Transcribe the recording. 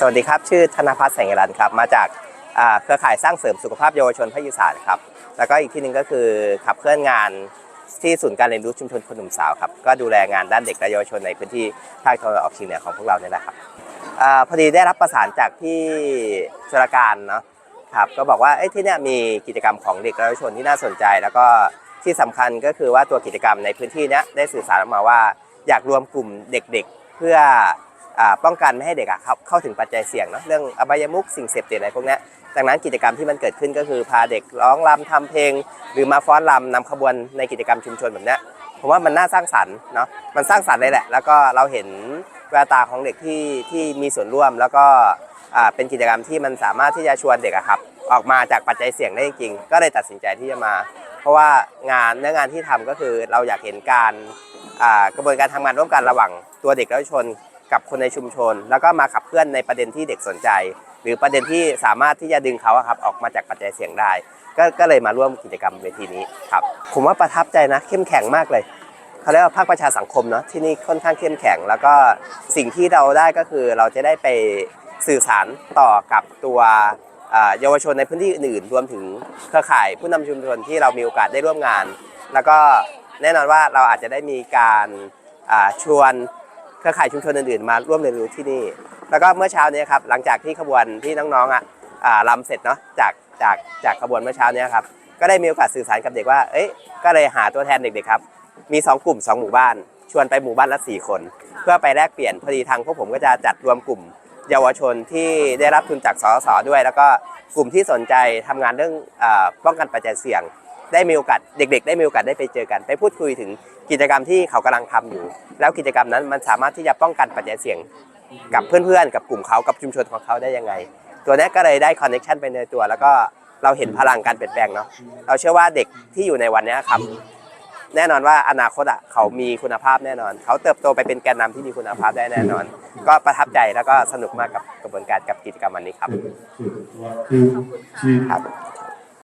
สวัสดีครับ ชื่อธนพัฒน์แสงเอรันครับ มาจากเครือข่ายสร้างเสริมสุขภาพเยาวชนภาคอีสานครับ แล้วก็อีกที่หนึ่งก็คือขับเคลื่อนงานที่ศูนย์การเรียนรู้ชุมชนคนหนุ่มสาวครับ ก็ดูแลงานด้านเด็กและเยาวชนในพื้นที่ภาคตะวันออกเฉียงเหนือของพวกเราเนี่ยแหละครับอพอดีได้รับประสานจากที่ชลการเนาะครับก็บอกว่าเอ้ที่เนี่ยมีกิจกรรมของเด็กและเยาวชนที่น่าสนใจ แล้วก็ที่สำคัญก็คือว่าตัวกิจกรรมในพื้นที่เนี้ยได้สื่อสารออกมาว่า อยากรวมกลุ่มเด็กๆ เพื่อ ป้องกันไม่ให้เด็กเข้าเข้าถึงปัจจัยเสี่ยงเนาะเรื่องอบายมุขสิ่งเสพติดอะไรพวกนี้ยดังนั้นกิจกรรมที่มันเกิดขึ้นก็คือพาเด็กร้องรำทำเพลง หรือมาฟ้อนรำนำขบวนในกิจกรรมชุมชนแบบนี้ผมว่ามันน่าสร้างสรรค์เนาะมันสร้างสรรค์เลยแหละ แล้วก็เราเห็นแววตาของเด็กที่ที่มีส่วนร่วมแล้วก็เป็นกิจกรรมที่มันสามารถที่จะชวนเด็กครับออกมาจากปัจจัยเสี่ยงได้จริงก็เลยตัดสินใจที่จะมา เพราะว่างานเนื้องานที่ทำก็คือเราอยากเห็นการกระบวนการทำงานร่วมกันระหว่างตัวเด็กและเยาวชน กับคนในชุมชน แล้วก็มาขับเคลื่อนในประเด็นที่เด็กสนใจ หรือประเด็นที่สามารถที่จะดึงเขาครับออกมาจากปัจจัยเสี่ยงได้ก็ก็เลยมาร่วมกิจกรรมเวทีนี้ครับผมว่าประทับใจนะเข้มแข็งมากเลยเขาเรียกว่าภาคประชาสังคมเนาะที่นี่ค่อนข้างเข้มแข็ง แล้วก็สิ่งที่เราได้ก็คือเราจะได้ไปสื่อสารต่อกับตัวเยาวชนในพื้นที่อื่นรวมถึงเครือข่ายผู้นำชุมชนที่เรามีโอกาสได้ร่วมงาน แล้วก็แน่นอนว่าเราอาจจะได้มีการชวน รือข่ายชุมชนอื่นๆมาร่วมเรียนรู้ที่นี่ แล้วก็เมื่อเช้านี้ครับหลังจากที่ขบวนที่น้องๆอะอ่ารำเสร็จเนาะจากจากจากขบวนเมื่อเช้านี้ครับก็ได้มีโอกาสสื่อสารกับเด็กว่า เอ้ยก็เลยหาตัวแทนเด็กๆครับ มี 2 กลุ่ม 2 หมู่บ้าน ชวนไปหมู่บ้านละ 4 คน เพื่อไปแลกเปลี่ยนพอดีทางพวกผมก็จะจัดรวมกลุ่ม เยาวชนที่ได้รับทุนจากสสด้วย แล้วก็กลุ่มที่สนใจทำงานเรื่องป้องกันปัจจัยเสี่ยง ได้มีโอกาสเด็ก ๆ ได้มีโอกาสได้ไปเจอกัน ไปพูดคุยถึงกิจกรรมที่เขากำลังทำอยู่ แล้วกิจกรรมนั้นมันสามารถที่จะป้องกันปัจจัยเสี่ยงกับเพื่อนๆ กับกลุ่มเขากับชุมชนของเขาได้ยังไง ตัวนี้ก็เลยได้คอนเน t ชันไปในตัว แล้วก็เราเห็นพลังการเปลี่ยนแปลงเนาะเราเชื่อว่าเด็กที่อยู่ในวันนี้ครับแน่นอนว่าอนาคตอะเขามีคุณภาพแน่นอน เขาเติบโตไปเป็นแกนนำที่มีคุณภาพได้แน่นอน ก็ประทับใจแล้วก็สนุกมากกับกระบวนการกับกิจกรรมวันนี้ครับครับ